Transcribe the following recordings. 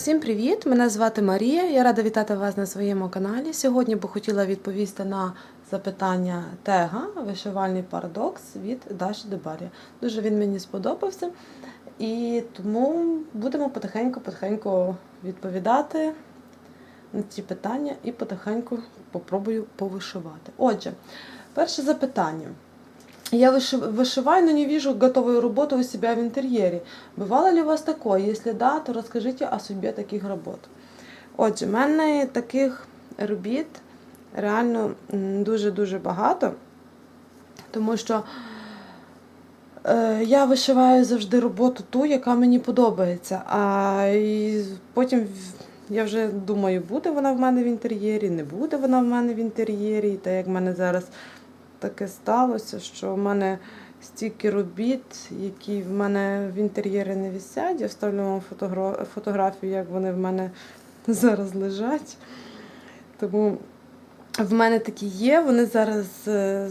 Всім привіт! Мене звати Марія. Я рада вітати вас на своєму каналі. Сьогодні би хотіла відповісти на запитання тега Вишивальний парадокс від Даші Дебарі. Дуже він мені сподобався. І тому будемо потихеньку-потихеньку відповідати на ці питання і потихеньку попробую повишивати. Отже, перше запитання. Я выши- вышиваю, но не вижу готовую работу у себя в интерьере. Бывало ли у вас такое? Если да, то розкажіть о судьбі таких робот. Отже, в мене таких робіт реально м, дуже-дуже багато, тому що е, я вишиваю завжди роботу ту, яка мені подобається. А і потім в- я вже думаю, буде вона в мене в інтер'єрі, не буде вона в мене в інтер'єрі. І так як в мене зараз таке сталося, що в мене стільки робіт, які в мене в інтер'єрі не висять. Я вставлю вам фотографію, як вони в мене зараз лежать. Тому в мене такі є, вони зараз е,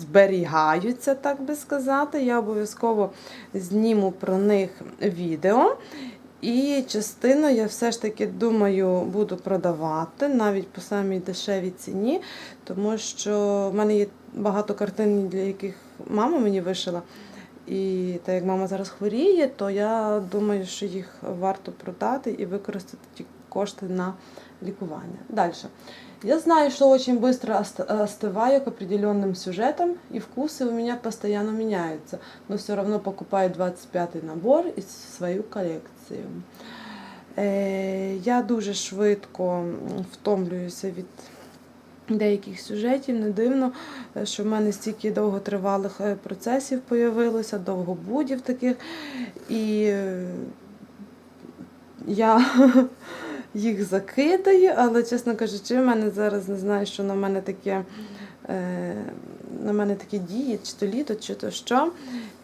зберігаються, так би сказати. Я обов'язково зніму про них відео. І частину я все ж таки думаю буду продавати навіть по самій дешевій ціні, тому що в мене є багато картин, для яких мама мені вишила. І так як мама зараз хворіє, то я думаю, що їх варто продати і використати кошти на лікування. Далі. Я знаю, что очень быстро ост- остываю к определенным сюжетам, и вкусы у меня постоянно меняются, но все равно покупаю 25 набор і свою колекцію. Е, я дуже швидко м, втомлююся від деяких сюжетів. Не дивно, е, що в мене стільки довготривалих е, процесів появилося, довгобудів таких. І е, я їх закидаю, але, чесно кажучи, в мене зараз не знаю, що на мене таке. е, На мене такі дії, чи то літо, чи то що.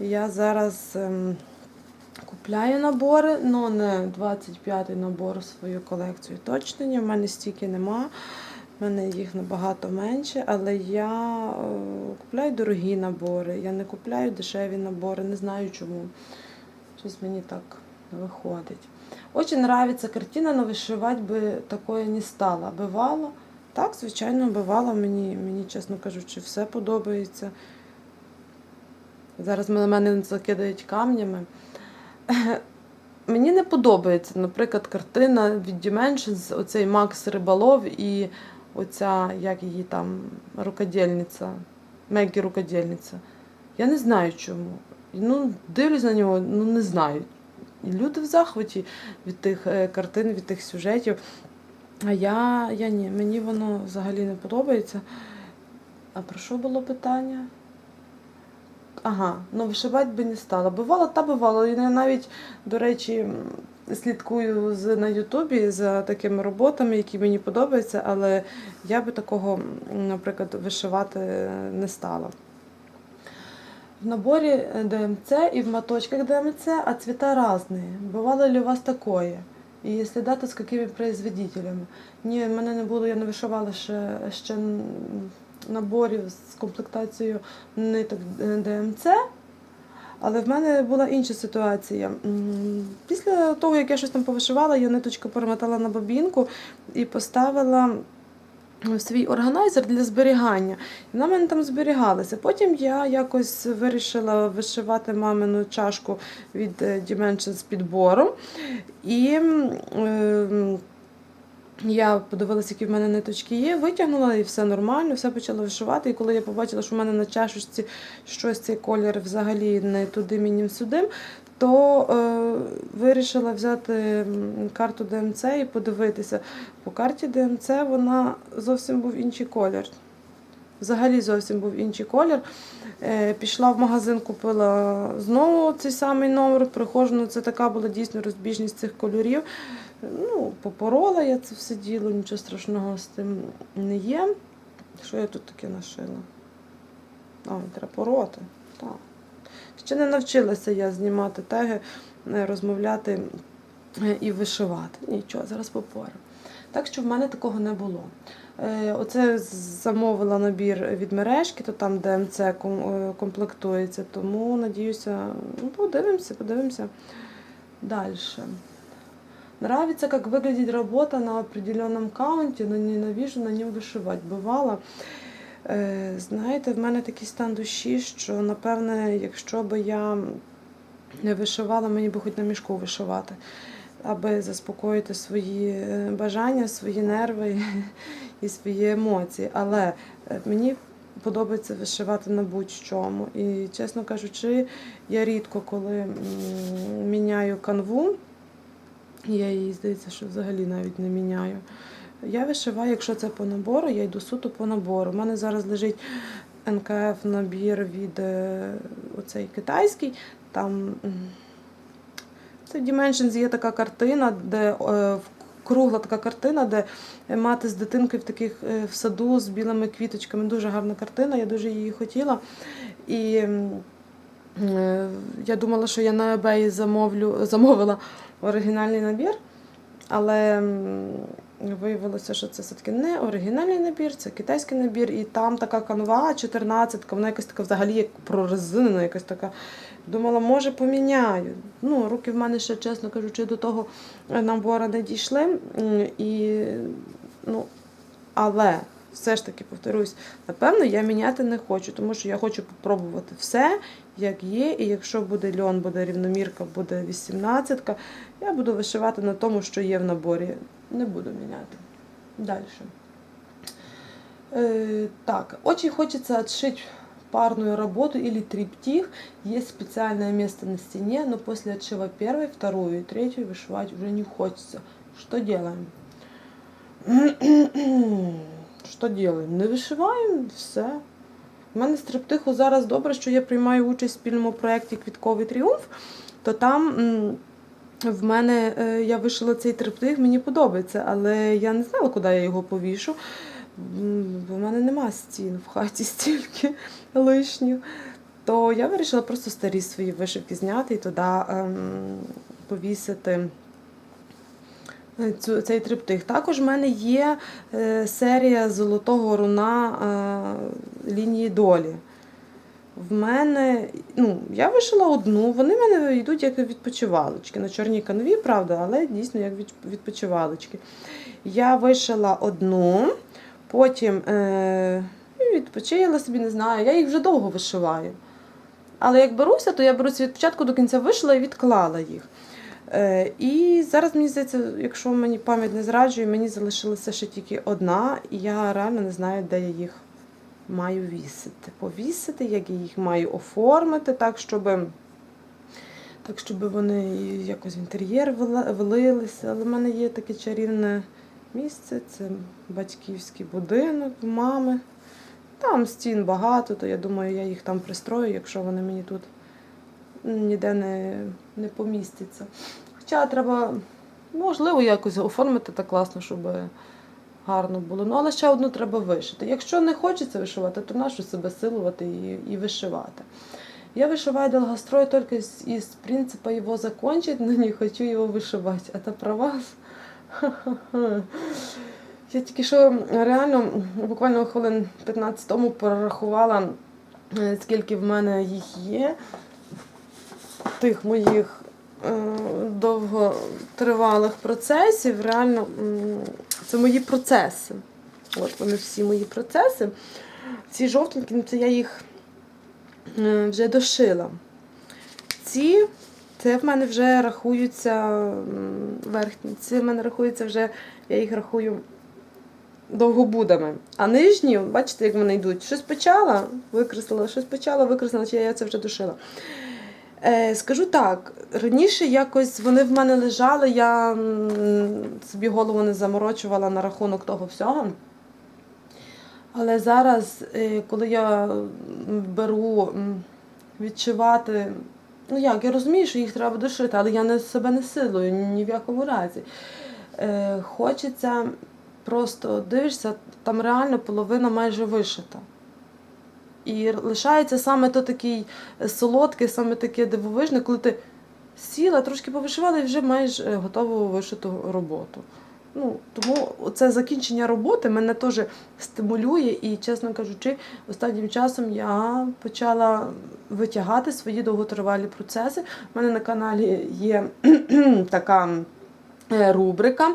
Я зараз ем, купляю набори, але не 25-й набор в свою колекцію точно ні. В мене стільки нема. В мене їх набагато менше, але я е, купляю дорогі набори, я не купляю дешеві набори, не знаю чому. Щось мені так виходить. Очень нравится картина, но вишивати би такое не стала. Бивало? Так, звичайно, бивало. Мені, мені, чесно кажучи, все подобається. Зараз мене закидають камнями. Мені не подобається, наприклад, картина від Dimensions, оцей Макс Рибалов і оця, як її там, рукодільниця, Мегі рукодільниця. Я не знаю чому. Ну, дивлюсь на нього, ну не знаю. І люди в захваті від тих е, картин, від тих сюжетів. А я, я ні, мені воно взагалі не подобається. А про що було питання? Ага, ну вишивати би не стала. Бувало, та бувало. Я навіть, до речі, слідкую на Ютубі за такими роботами, які мені подобаються, але я би такого, наприклад, вишивати не стала В наборе э, ДМЦ и в моточках ДМЦ, а цвета разные. Бывало ли у вас такое? І якщо да, то з якими производителями? Ні, в мене не було, я не вишивала ще, ще м, наборів з комплектацією ниток е, ДМЦ, але в мене була інша ситуація. М, Після того, як я щось там повишивала, я ниточку перемотала на бобінку і поставила в свій органайзер для зберігання. Вона в мене там зберігалася. Потім я якось вирішила вишивати мамину чашку від е, Dimension з підбором. І е, я подивилася, які в мене ниточки є, витягнула і все нормально, все почала вишивати. І коли я побачила, що в мене на чашечці щось цей колір взагалі не туди мені сюди, то е, вирішила взяти карту ДМЦ і подивитися. По карті ДМЦ вона зовсім був інший колір. Взагалі зовсім був інший колір. Е, пішла в магазин, купила знову цей самий номер. Приходжу, ну це така була дійсно розбіжність цих кольорів. Ну, попорола я це все діло, нічого страшного з тим не є. Що я тут таке нашила? А, треба пороти. Так. Ще не навчилася я знімати теги, е, розмовляти е, і вишивати. Нічого, зараз попорю. Так що в мене такого не було. Е, Оце замовила набір від мережки, то там ДМЦ комплектується, тому надіюся, ну, подивимося, подивимося далі. Нравится, как выглядит работа на определенном каунті, но ненавижу на ньому вишивати. Бувало. Е, знаєте, в мене такий стан душі, що напевне, якщо би я не вишивала, мені би хоч на мішку вишивати, аби заспокоїти свої е, бажання, свої нерви і свої емоції. Але е, мені подобається вишивати на будь-чому. І, чесно кажучи, я рідко коли міняю канву, я її, здається, що взагалі навіть не міняю. Я вишиваю, якщо це по набору, я йду суто по набору. У мене зараз лежить НКФ набір від е, оцей китайський. Там це Dimensions є така картина, де е, кругла така картина, де мати з дитинкою в таких е, в саду з білими квіточками. Дуже гарна картина, я дуже її хотіла. І я думала, що я на eBay замовлю, замовила оригінальний набір, але виявилося, що це все-таки не оригінальний набір, це китайський набір, і там така канва 14, вона якась така взагалі як прорезинена, якась така. Думала, може поміняю. Ну, руки в мене ще, чесно кажучи, до того набора не дійшли. І, ну, але все ж таки повторюсь, напевно, я міняти не хочу, тому що я хочу попробувати все, як є. І якщо буде льон, буде рівномірка, буде 18, я буду вишивати на тому, що є в наборі. Не буду міняти. Дальше. Э, так, очень хочется отшить парную работу или триптих. Есть специальное место на стене, но после отшива первой, вторую и третью вышивать уже не хочется. Что делаем? Що делаем? Не вишиваємо, все. У мене з триптиху зараз добре, що я приймаю участь в спільному проєкті Квітковий тріумф, то там в мене е, я вишила цей триптих, мені подобається, але я не знала, куди я його повішу. Бо в мене нема стін в хаті стільки лишніх. То я вирішила просто старі свої вишивки зняти і туди ем, повісити цю, цей триптих. Також в мене є е, серія золотого руна е, лінії долі. В мене, ну, я вишила одну, вони в мене йдуть як відпочивалочки. На чорній канві, правда, але дійсно як відпочивалочки. Я вишила одну, потім е, відпочила собі, не знаю. Я їх вже довго вишиваю. Але як беруся, то я беруся від початку до кінця вишила і відклала їх. Е, і зараз мені здається, якщо мені пам'ять не зраджує, мені залишилася ще тільки одна, і я реально не знаю, де я їх маю вісити. Повісити, як я їх маю оформити, так, щоб, так, щоб вони якось в інтер'єр влилися. Але в мене є таке чарівне місце, це батьківський будинок мами. Там стін багато, то я думаю, я їх там пристрою, якщо вони мені тут ніде не, не помістяться. Хоча треба, можливо, якось оформити так класно, щоб гарно було. Ну, але ще одну треба вишити. Якщо не хочеться вишивати, то нащо себе силувати і, і вишивати. Я вышиваю долгострой только из, из принципа его закончить, но не хочу его вышивать. Это про вас? Ха-ха-ха. Я тільки що реально буквально хвилин 15 тому перерахувала, е, скільки в мене їх є, тих моїх е, довготривалих процесів. Реально, це мої процеси. От вони всі мої процеси. Ці жовтенькі, ну, це я їх е, вже дошила. Ці, це в мене вже рахуються верхні, ці в мене рахуються вже, я їх рахую довгобудами. А нижні, бачите, як вони йдуть. Щось почала, викреслила, щось почала, викреслила, чи я це вже дошила. Е, скажу так, раніше якось вони в мене лежали, я собі голову не заморочувала на рахунок того всього. Але зараз, е, коли я беру відчувати, ну як, я розумію, що їх треба дошити, але я не себе не силою ні в якому разі. Е, Хочеться просто дивишся, там реально половина майже вишита. І лишається саме то такий солодкий, саме таке дивовижне, коли ти сіла, трошки повишивала і вже маєш е, готову вишиту роботу. Ну, тому це закінчення роботи мене теж стимулює, і, чесно кажучи, останнім часом я почала витягати свої довготривалі процеси. У мене на каналі є така е, рубрика.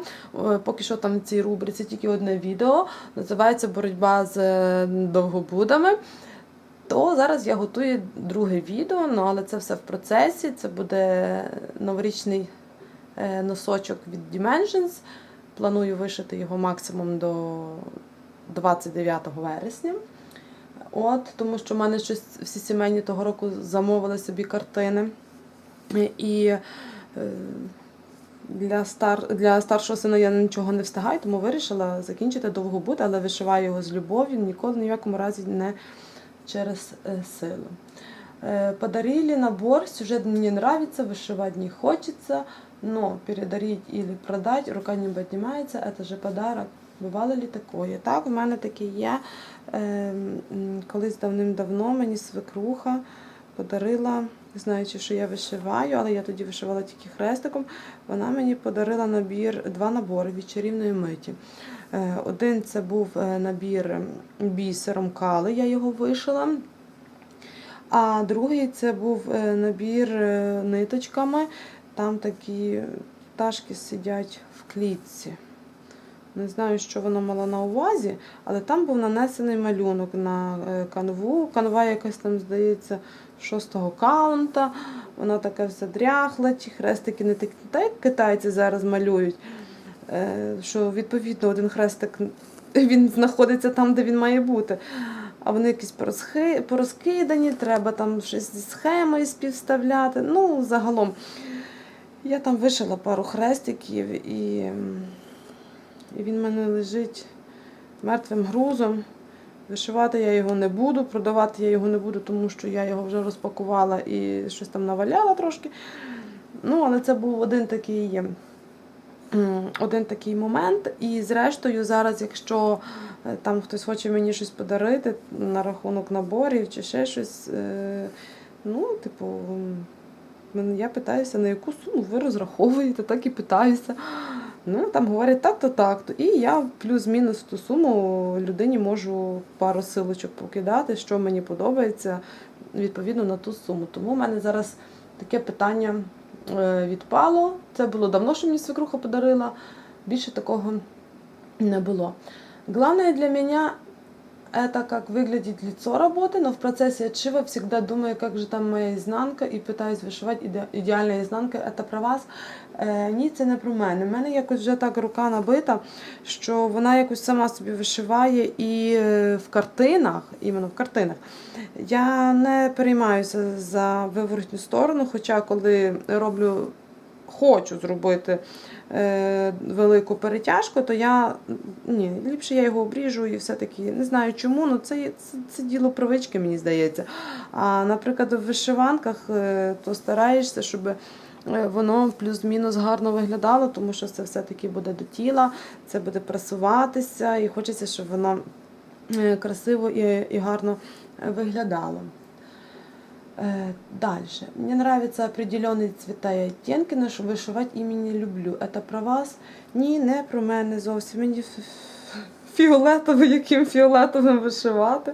Е, Поки що там в цій рубриці тільки одне відео. Називається Боротьба з е, довгобудами. То зараз я готую друге відео, ну але це все в процесі. Це буде новорічний е, носочок від Dimensions. Планую вишити його максимум до 29 вересня. От, тому що в мене щось всі сімейні того року замовили собі картини. І е, для, стар, для старшого сина я нічого не встигаю, тому вирішила закінчити довгобуд, але вишиваю його з любов'ю, ніколи ні в якому разі не через е, силу. Э, Подарили набор, сюжет мне нравится, вышивать не хочется, но передарить или продать, рука не поднимается, это же подарок. Бувало ли такое? Так, в мене таке є. Е, м, Колись давним-давно мені свекруха подарила, знаючи, що я вишиваю, але я тоді вишивала тільки хрестиком. Вона мені подарила набір, два набори від чарівної миті. Е, Один це був е, набір бісером кали, я його вишила. А другий це був е, набір ниточками. Там такі пташки сидять в клітці. Не знаю, що воно мало на увазі, але там був нанесений малюнок на канву. Канва якась там, здається, шостого каунта. Вона така вся дряхла, ті хрестики не такі, так як китайці зараз малюють. Е, Що відповідно один хрестик він знаходиться там, де він має бути. А вони якісь порозкидані, треба там щось зі схемою співставляти. Ну, загалом. Я там вишила пару хрестиків і, і він в мене лежить мертвим грузом. Вишивати я його не буду, продавати я його не буду, тому що я його вже розпакувала і щось там наваляла трошки. Ну, але це був один такий, один такий момент. І зрештою, зараз, якщо е, там хтось хоче мені щось подарити на рахунок наборів чи ще щось, е, ну, типу, я питаюся, на яку суму ви розраховуєте, так і питаюся. Ну, там говорять так-то, так-то. І я плюс-мінус ту суму людині можу пару силочок покидати, що мені подобається, відповідно на ту суму. Тому в мене зараз таке питання відпало. Це було давно, що мені свекруха подарила. Більше такого не було. Главное для меня это как выглядит лицо работы, но в процессе отшива всегда думаю, как же там моя изнанка, і пытаюсь вишивати іде- ідеальна ізнанка. Это про вас? Е, ні, це не про мене. У мене якось вже так рука набита, що вона якось сама собі вишиває і е, в картинах, іменно в картинах. Я не переймаюся за виворотню сторону, хоча коли роблю, хочу зробити е, велику перетяжку, то я ні, ліпше я його обріжу і все-таки не знаю чому, але це, це, це діло привички, мені здається. А наприклад, в вишиванках е, то стараєшся, щоб е, воно плюс-мінус гарно виглядало, тому що це все-таки буде до тіла, це буде прасуватися, і хочеться, щоб воно е, красиво і, і гарно е, виглядало. Э, Дальше. Мне нравятся определенные цвета и оттенки, но що вишивати ими не люблю. Это про вас? Ні, не про мене зовсім. Мені ф- ф- фіолетово, яким фіолетовим вишивати.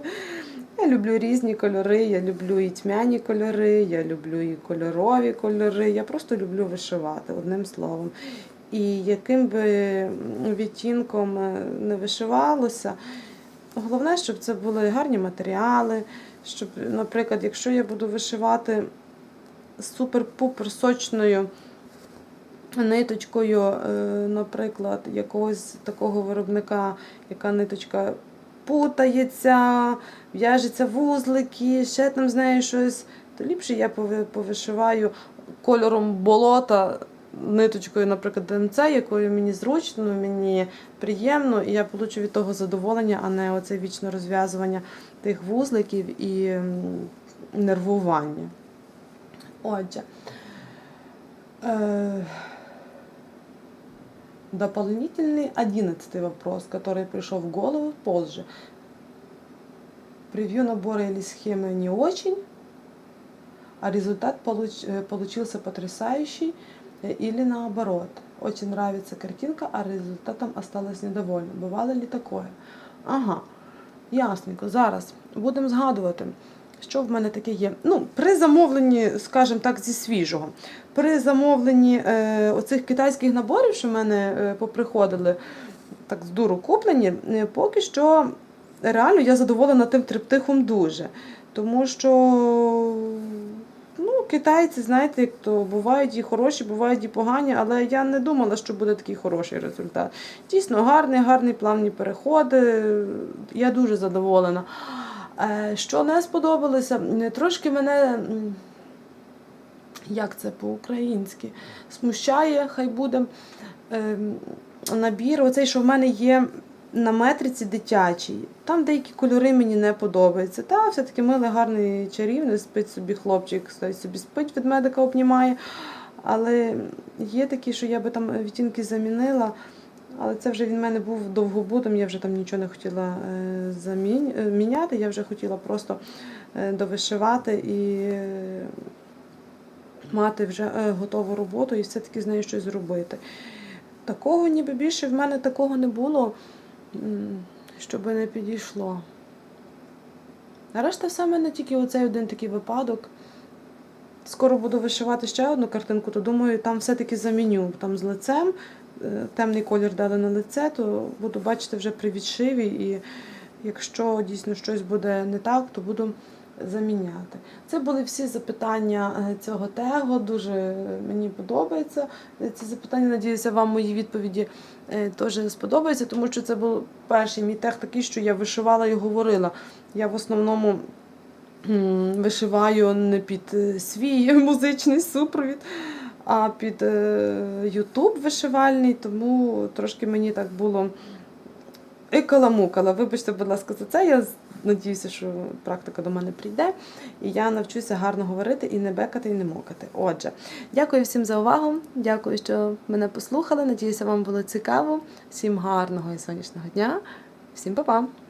Я люблю різні кольори, я люблю і тьмяні кольори, я люблю і кольорові кольори. Я просто люблю вишивати, одним словом. І яким би відтінком е, не вишивалося, головне, щоб це були гарні матеріали, щоб, наприклад, якщо я буду вишивати супер-пупер сочною ниточкою, е, наприклад, якогось такого виробника, яка ниточка путається, в'яжеться вузлики, ще там з нею щось, то ліпше я повишиваю кольором болота Ниточкою, наприклад, ДМЦ, якою мені зручно, мені приємно, і я получу від того задоволення, а не оце вічне розв'язування тих вузликів і м, нервування. Отже. Э, Дополнительный одиннадцатый вопрос, который пришел в голову позже. Превью набора или схемы не очень, а результат получ- э, получился потрясающий э, или наоборот. Очень нравится картинка, а результатом осталась недовольна. Бувало ли такое? Ага, ясненько. Зараз будемо згадувати. Що в мене таке є? Ну, при замовленні, скажімо так, зі свіжого. При замовленні е, оцих китайських наборів, що в мене е, поприходили, так з дуру куплені, е, поки що реально я задоволена тим триптихом дуже. Тому що китайці, знаєте, то бувають і хороші, бувають і погані, але я не думала, що буде такий хороший результат. Дійсно, гарний, гарний плавні переходи. Я дуже задоволена. Е, Що не сподобалося, трошки мене. Як це по-українськи? Смущає, хай буде ем, набір. Оцей, що в мене є на метриці дитячий. Там деякі кольори мені не подобаються. Та все-таки милий, гарний чарівний, спить собі хлопчик, собі спить, від медика обнімає. Але є такі, що я би там відтінки замінила. Але це вже він в мене був довгобутом, я вже там нічого не хотіла е, е, міняти, я вже хотіла просто е, довишивати і мати вже готову роботу і все-таки з нею щось зробити. Такого ніби більше в мене такого не було, щоб не підійшло. А решта все в мене тільки оцей один такий випадок. Скоро буду вишивати ще одну картинку, то думаю, там все-таки заміню там з лицем. е, Темний колір дали на лице, то буду бачити вже при відшиві. І якщо дійсно щось буде не так, то буду заміняти. Це були всі запитання е, цього тегу. Дуже мені подобається е, ці запитання. Надіюся, вам мої відповіді е, теж сподобаються, тому що це був перший мій тег такий, що я вишивала і говорила. Я в основному вишиваю не під е, свій музичний супровід, а під Ютуб вишивальний, тому трошки мені так було і каламукала. Вибачте, будь ласка, за це. Я надіюся, що практика до мене прийде, і я навчуся гарно говорити і не бекати, і не мокати. Отже, дякую всім за увагу. Дякую, що мене послухали. Надіюся, вам було цікаво. Всім гарного і сонячного дня. Всім па-па!